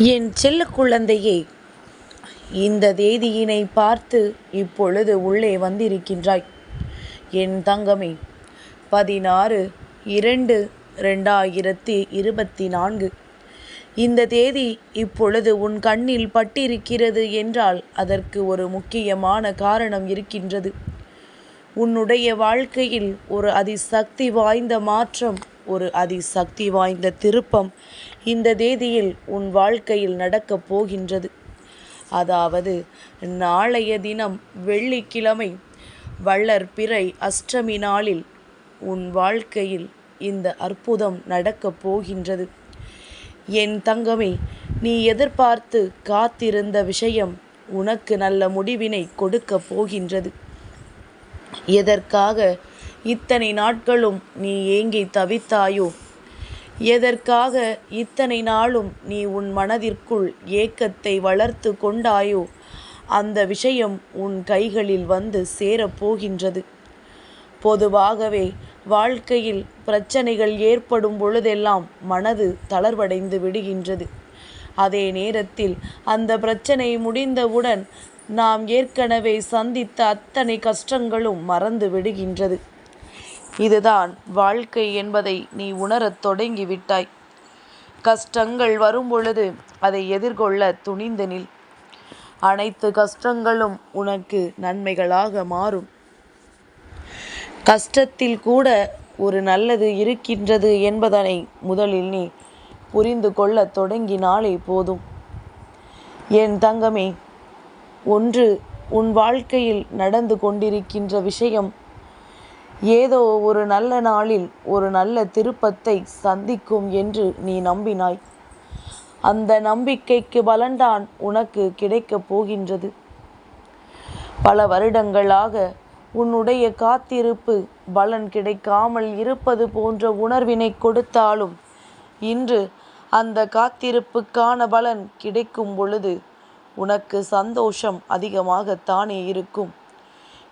என் செல்ல குழந்தையே இந்த தேதியினை பார்த்து இப்பொழுது உள்ளே வந்திருக்கின்றாய். என் தங்கமே பதினாறு இரண்டு ரெண்டாயிரத்தி இருபத்தி நான்கு இந்த தேதி இப்பொழுது உன் கண்ணில் பட்டிருக்கிறது என்றால் அதற்கு ஒரு முக்கியமான காரணம் இருக்கின்றது. உன்னுடைய வாழ்க்கையில் ஒரு அதிசக்தி வாய்ந்த மாற்றம் ஒரு அதிசக்தி வாய்ந்த திருப்பம் இந்த தேதியில் உன் வாழ்க்கையில் நடக்கப் போகின்றது. அதாவது நாளைய தினம் வெள்ளிக்கிழமை வள்ளற்பிறை அஷ்டமி நாளில் உன் வாழ்க்கையில் இந்த அற்புதம் நடக்கப் போகின்றது. என் தங்கமே நீ எதிர்பார்த்து காத்திருந்த விஷயம் உனக்கு நல்ல முடிவினை கொடுக்கப் போகின்றது. எதற்காக இத்தனை நாட்களும் நீ ஏங்கி தவித்தாயோ எதற்காக இத்தனை நாளும் நீ உன் மனதிற்குள் ஏக்கத்தை வளர்த்து கொண்டாயோ அந்த விஷயம் உன் கைகளில் வந்து சேரப்போகின்றது பொதுவாகவே வாழ்க்கையில் பிரச்சனைகள் ஏற்படும் பொழுதெல்லாம் மனது தளர்வடைந்து விடுகின்றது. அதே நேரத்தில் அந்த பிரச்சனை முடிந்தவுடன் நாம் ஏற்கனவே சந்தித்த அத்தனை கஷ்டங்களும் மறந்து விடுகின்றது. இதுதான் வாழ்க்கை என்பதை நீ உணரத் தொடங்கிவிட்டாய். கஷ்டங்கள் வரும்பொழுது அதை எதிர்கொள்ள துணிந்து நில். அனைத்து கஷ்டங்களும் உனக்கு நன்மைகளாக மாறும். கஷ்டத்தில் கூட ஒரு நல்லது இருக்கின்றது என்பதனை முதலில் நீ புரிந்து கொள்ள தொடங்கினாலே போதும். என் தங்கமே ஒன்று உன் வாழ்க்கையில் நடந்து கொண்டிருக்கின்ற விஷயம் ஏதோ ஒரு நல்ல நாளில் ஒரு நல்ல திருப்பத்தை சந்திக்கும் என்று நீ நம்பினாய். அந்த நம்பிக்கைக்கு பலன்தான் உனக்கு கிடைக்கப் போகின்றது. பல வருடங்களாக உன்னுடைய காத்திருப்பு பலன் கிடைக்காமல் இருப்பது போன்ற உணர்வினை கொடுத்தாலும் இன்று அந்த காத்திருப்புக்கான பலன் கிடைக்கும் பொழுது உனக்கு சந்தோஷம் அதிகமாகத்தானே இருக்கும்.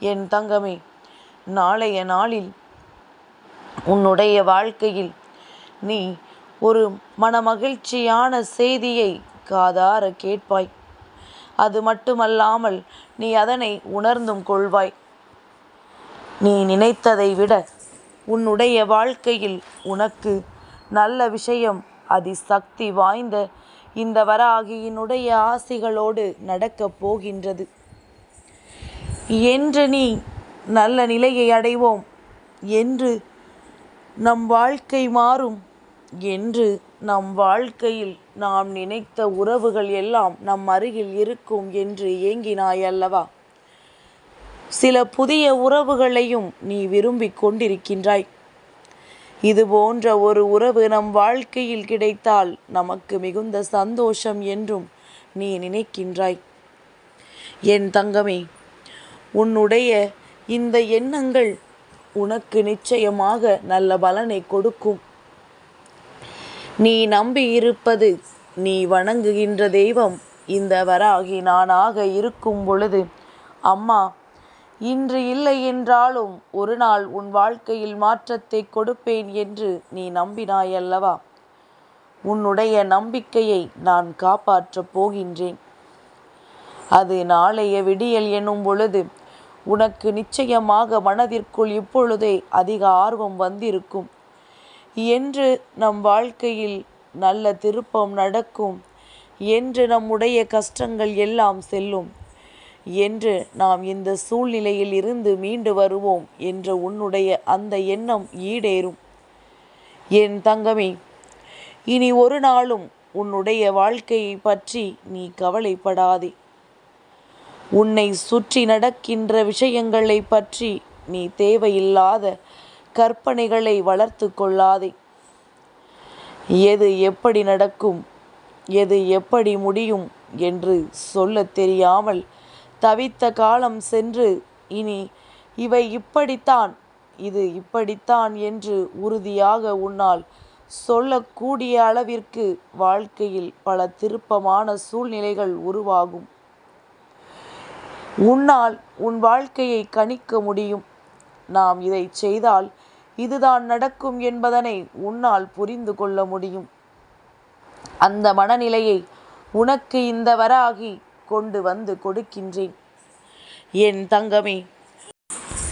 என் தங்கமே நாளைய நாளில் உன்னுடைய வாழ்க்கையில் நீ ஒரு மனமகிழ்ச்சியான செய்தியை காதார கேட்பாய். அது மட்டுமல்லாமல் நீ அதனை உணர்ந்தும் கொள்வாய். நீ நினைத்ததை விட உன்னுடைய வாழ்க்கையில் உனக்கு நல்ல விஷயம் அதிசக்தி வாய்ந்த இந்த வராகியினுடைய ஆசிகளோடு நடக்கப் போகின்றது. என்று நீ நல்ல நிலையை அடைவோம் என்று நம் வாழ்க்கை மாறும் என்று நம் வாழ்க்கையில் நாம் நினைத்த உறவுகள் எல்லாம் நம் அருகில் இருக்கும் என்று ஏங்கினாய் அல்லவா? சில புதிய உறவுகளையும் நீ விரும்பிக் கொண்டிருக்கின்றாய். இது போன்ற ஒரு உறவு நம் வாழ்க்கையில் கிடைத்தால் நமக்கு மிகுந்த சந்தோஷம் என்றும் நீ நினைக்கின்றாய். என் தங்கமே உன்னுடைய இந்த எண்ணங்கள் உனக்கு நிச்சயமாக நல்ல பலனை கொடுக்கும். நீ நம்பி இருப்பது நீ வணங்குகின்ற தெய்வம் இந்த வராகி நானாக இருக்கும் பொழுது அம்மா இன்று இல்லை என்றாலும் ஒரு நாள் உன் வாழ்க்கையில் மாற்றத்தை கொடுப்பேன் என்று நீ நம்பினாய் அல்லவா உன்னுடைய நம்பிக்கையை நான் காப்பாற்றப் போகின்றேன். அது நாளைய விடியல் எனும் பொழுது உனக்கு நிச்சயமாக மனதிற்குள் இப்பொழுதே அதிக ஆர்வம் வந்திருக்கும். என்று நம் வாழ்க்கையில் நல்ல திருப்பம் நடக்கும். என்று நம்முடைய கஷ்டங்கள் எல்லாம் செல்லும். என்று நாம் இந்த சூழ்நிலையில் இருந்து மீண்டு வருவோம் என்ற உன்னுடைய அந்த எண்ணம் ஈடேறும். என் தங்கமே இனி ஒரு நாளும் உன்னுடைய வாழ்க்கையை பற்றி நீ கவலைப்படாதே. உன்னை சுற்றி நடக்கின்ற விஷயங்களை பற்றி நீ தேவையில்லாத கற்பனைகளை வளர்த்து கொள்ளாதே. எது எப்படி நடக்கும் எது எப்படி முடியும் என்று சொல்ல தெரியாமல் தவித்த காலம் சென்று இனி இவை இப்படித்தான் இது இப்படித்தான் என்று உறுதியாக உன்னால் சொல்லக்கூடிய அளவிற்கு வாழ்க்கையில் பல திருப்பமான சூழ்நிலைகள் உருவாகும். உன்னால் உன் வாழ்க்கையை கணிக்க முடியும். நாம் இதை செய்தால் இதுதான் நடக்கும் என்பதனை உன்னால் புரிந்து கொள்ள முடியும். அந்த மனநிலையை உனக்கு இந்த வராகி கொண்டு வந்து கொடுக்கின்றேன். என் தங்கமே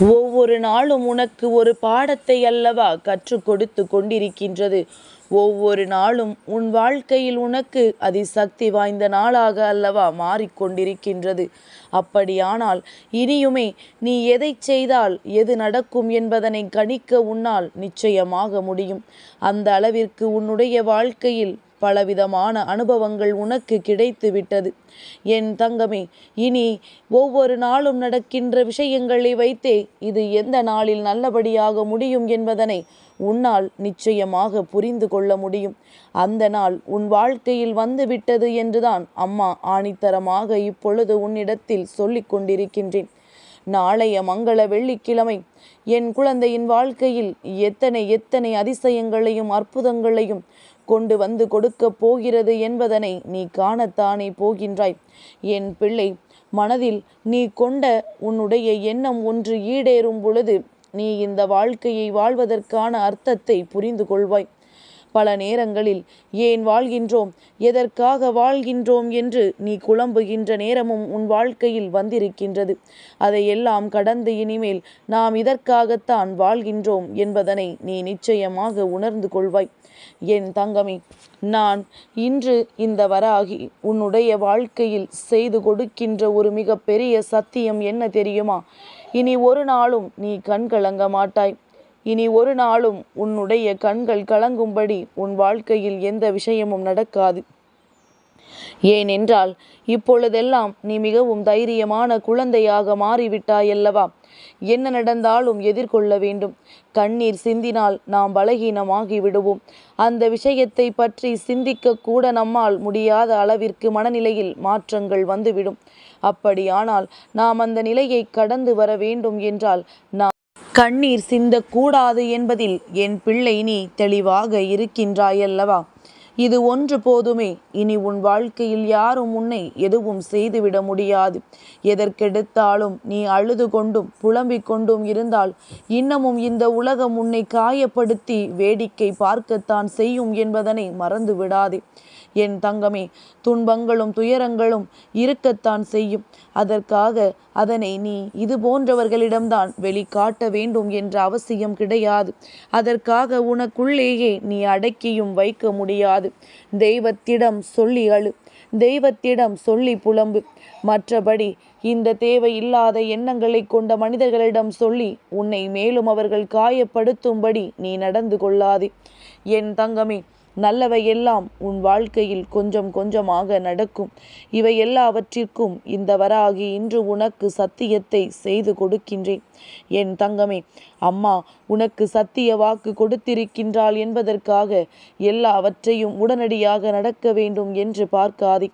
ஒவ்வொரு நாளும் உனக்கு ஒரு பாடத்தை அல்லவா கற்றுக் கொடுத்து கொண்டிருக்கின்றது. ஒவ்வொரு நாளும் உன் வாழ்க்கையில் உனக்கு அதிசக்தி வாய்ந்த நாளாக அல்லவா மாறிக்கொண்டிருக்கின்றது. அப்படியானால் இனியுமே நீ எதை செய்தால் எது நடக்கும் என்பதனை கணிக்க உன்னால் நிச்சயமாக முடியும். அந்த அளவிற்கு உன்னுடைய வாழ்க்கையில் பலவிதமான அனுபவங்கள் உனக்கு கிடைத்து விட்டது என் தங்கமே இனி ஒவ்வொரு நாளும் நடக்கின்ற விஷயங்களை வைத்தே இது எந்த நாளில் நல்லபடியாக முடியும் என்பதனை உன்னால் நிச்சயமாக புரிந்து கொள்ள முடியும். அந்த நாள் உன் வாழ்க்கையில் வந்துவிட்டது என்றுதான் அம்மா ஆணித்தரமாக இப்பொழுது உன்னிடத்தில் சொல்லிக் கொண்டிருக்கின்றேன். நாளைய மங்கள வெள்ளிக்கிழமை என் குழந்தையின் வாழ்க்கையில் எத்தனை எத்தனை அதிசயங்களையும் அற்புதங்களையும் கொண்டு வந்து கொடுக்கப் போகிறது என்பதனை நீ காணத்தானே போகின்றாய். என் பிள்ளை மனதில் நீ கொண்ட உன்னுடைய எண்ணம் ஒன்று ஈடேறும் பொழுது நீ இந்த வாழ்க்கையை வாழ்வதற்கான அர்த்தத்தை புரிந்து கொள்வாய். பல நேரங்களில் ஏன் வாழ்கின்றோம்? எதற்காக வாழ்கின்றோம் என்று நீ குழம்புகின்ற நேரமும் உன் வாழ்க்கையில் வந்திருக்கின்றது. அதையெல்லாம் கடந்து இனிமேல் நாம் இதற்காகத்தான் வாழ்கின்றோம் என்பதனை நீ நிச்சயமாக உணர்ந்து கொள்வாய். என் தங்கமே நான் இன்று இந்த வராகி உன்னுடைய வாழ்க்கையில் செய்து கொடுக்கின்ற ஒரு மிக பெரிய சத்தியம் என்ன தெரியுமா? இனி ஒரு நாளும் நீ கண்கலங்க மாட்டாய். இனி ஒரு நாளும் உன்னுடைய கண்கள் கலங்கும்படி உன் வாழ்க்கையில் எந்த விஷயமும் நடக்காது. ஏனென்றால் இப்பொழுதெல்லாம் நீ மிகவும் தைரியமான குழந்தையாக மாறிவிட்டாயல்லவா? என்ன நடந்தாலும் எதிர்கொள்ள வேண்டும். கண்ணீர் சிந்தினால் நாம் பலகீனமாகி விடுவோம் அந்த விஷயத்தை பற்றி சிந்திக்க கூட நம்மால் முடியாத அளவிற்கு மனநிலையில் மாற்றங்கள் வந்துவிடும். அப்படியானால் நாம் அந்த நிலையை கடந்து வர வேண்டும் என்றால் நாம் கண்ணீர் சிந்தக்கூடாது என்பதில் என் பிள்ளை நீ தெளிவாக இருக்கின்றாயல்லவா? இது ஒன்று போதுமே. இனி உன் வாழ்க்கையில் யாரும் உன்னை எதுவும் செய்துவிட முடியாது. எதற்கெடுத்தாலும் நீ அழுது கொண்டும் புலம்பிக் கொண்டும் இருந்தால் இன்னமும் இந்த உலகம் உன்னை காயப்படுத்தி வேடிக்கை பார்க்கத்தான் செய்யும் என்பதனை மறந்து விடாதே என் தங்கமே துன்பங்களும் துயரங்களும் இருக்கத்தான் செய்யும். அதற்காக அதனை நீ இது போன்றவர்களிடம்தான் வெளிக்காட்ட வேண்டும் என்ற அவசியம் கிடையாது. அதற்காக உனக்குள்ளேயே நீ அடக்கியும் வைக்க முடியாது. தெய்வத்திடம் சொல்லி அழு. தெய்வத்திடம் சொல்லி புலம்பு. மற்றபடி இந்த தேவையில்லாத எண்ணங்களை கொண்ட மனிதர்களிடம் சொல்லி உன்னை மேலும் அவர்கள் காயப்படுத்தும்படி நீ நடந்து கொள்ளாதே. என் தங்கமே நல்லவை எல்லாம் உன் வாழ்க்கையில் கொஞ்சம் கொஞ்சமாக நடக்கும். இவை எல்லாவற்றிற்கும் இந்த வராகி இன்று உனக்கு சத்தியத்தை செய்து கொடுக்கின்றேன். என் தங்கமே அம்மா உனக்கு சத்திய வாக்கு கொடுத்திருக்கின்றாள் என்பதற்காக எல்லாவற்றையும் உடனடியாக நடக்க வேண்டும் என்று பார்க்காதே.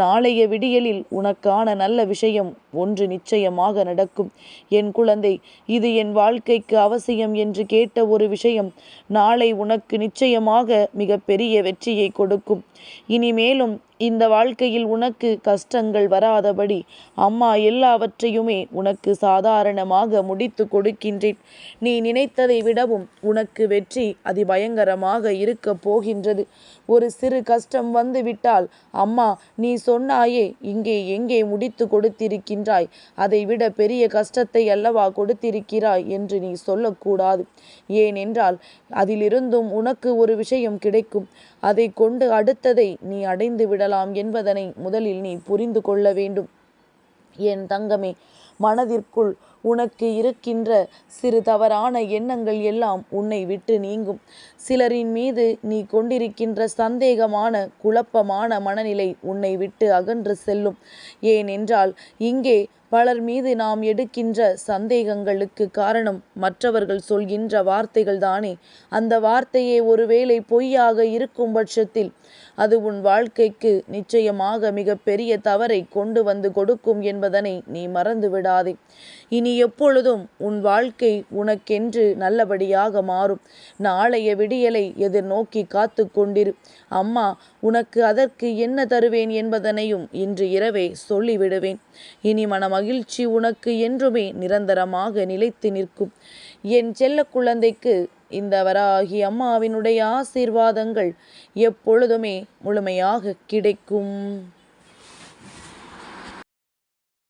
நாளைய விடியலில் உனக்கான நல்ல விஷயம் ஒன்று நிச்சயமாக நடக்கும். என் குழந்தை இது என் வாழ்க்கைக்கு அவசியம் என்று கேட்ட ஒரு விஷயம் நாளை உனக்கு நிச்சயமாக மிகப்பெரிய வெற்றியை கொடுக்கும். இனிமேலும் இந்த வாழ்க்கையில் உனக்கு கஷ்டங்கள் வராதபடி அம்மா எல்லாவற்றையுமே உனக்கு சாதாரணமாக முடித்து கொடுக்கின்றேன். நீ நினைத்ததை விடவும் உனக்கு வெற்றி அதிபயங்கரமாக இருக்க போகின்றது. ஒரு சிறு கஷ்டம் வந்து விட்டால் அம்மா நீ சொன்னாயே இங்கே எங்கே முடித்து கொடுத்திருக்கின்றாய்? அதை விட பெரிய கஷ்டத்தை அல்லவா கொடுத்திருக்கிறாய் என்று நீ சொல்லக்கூடாது. ஏனென்றால் அதிலிருந்தும் உனக்கு ஒரு விஷயம் கிடைக்கும். அதை கொண்டு அடுத்ததை நீ அடைந்து விடலாம் என்பதனை முதலில் நீ புரிந்து கொள்ள வேண்டும். என் தங்கமே மனதிற்குள் உனக்கு இருக்கின்ற சிறு தவறான எண்ணங்கள் எல்லாம் உன்னை விட்டு நீங்கும். சிலரின் மீது நீ கொண்டிருக்கின்ற சந்தேகமான குழப்பமான மனநிலை உன்னை விட்டு அகன்று செல்லும். ஏனென்றால் இங்கே பலர் மீது நாம் எடுக்கின்ற சந்தேகங்களுக்கு காரணம் மற்றவர்கள் சொல்கின்ற வார்த்தைகள் தானே. அந்த வார்த்தையே ஒருவேளை பொய்யாக இருக்கும் பட்சத்தில் அது உன் வாழ்க்கைக்கு நிச்சயமாக மிக பெரிய தவறை கொண்டு வந்து கொடுக்கும் என்பதனை நீ மறந்து விடாதே இனி எப்பொழுதும் உன் வாழ்க்கை உனக்கென்று நல்லபடியாக மாறும். நாளைய விடியலை எதிர்நோக்கி காத்து கொண்டிரு. அம்மா உனக்கு அதற்கு என்ன தருவேன் என்பதனையும் இன்று இரவே சொல்லிவிடுவேன். இனி மனம் மகிழ்ச்சி உனக்கு என்றுமே நிரந்தரமாக நிலைத்து நிற்கும். என் செல்ல குழந்தைக்கு இந்த வராகி அம்மாவினுடைய ஆசீர்வாதங்கள் எப்பொழுதுமே முழுமையாக கிடைக்கும்.